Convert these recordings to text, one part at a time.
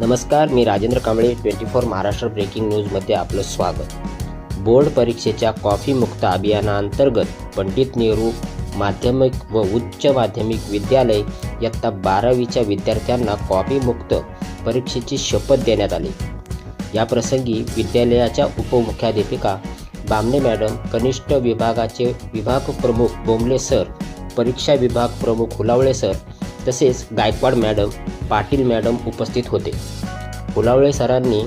नमस्कार मी Rajendra Kamble twenty four Maharashtra breaking न्यूजमध्ये आपलं स्वागत. बोर्ड परीक्षेच्या कॉफी मुक्त अभियानाअंतर्गत पंडित नेहरू माध्यमिक व उच्च माध्यमिक विद्यालय इयत्ता बारावीच्या विद्यार्थ्यांना कॉफी मुक्त परीक्षेची शपथ देण्यात आली. या प्रसंगी विद्यालयाच्या उपमुख्याध्यापिका बामणे मॅडम कनिष्ठ विभागाचे विभाग प्रमुख बोंबले सर परीक्षा विभाग प्रमुख हुलावळे सर तसेच गायकवाड मॅडम पाटील मॅडम उपस्थित होते. फुलावळे सरांनी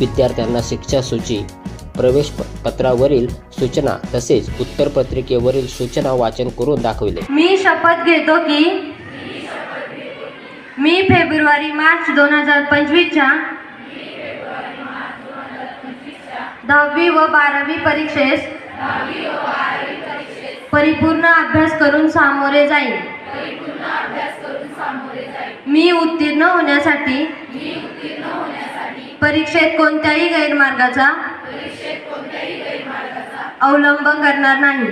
विद्यार्थ्यांना शिक्षा सूची प्रवेश पत्रावरील सूचना तसेच उत्तरपत्रिकेवरील सूचना वाचन करून दाखविले. मी शपथ घेतो की मी फेब्रुवारी मार्च दोन हजार पंचवीसच्या दहावी व बारावी परीक्षेस परिपूर्ण अभ्यास करून सामोरे जाईल मी उत्तीर्ण होण्यासाठी परीक्षेत कोणत्याही गैरमार्गाचा अवलंब करणार नाही.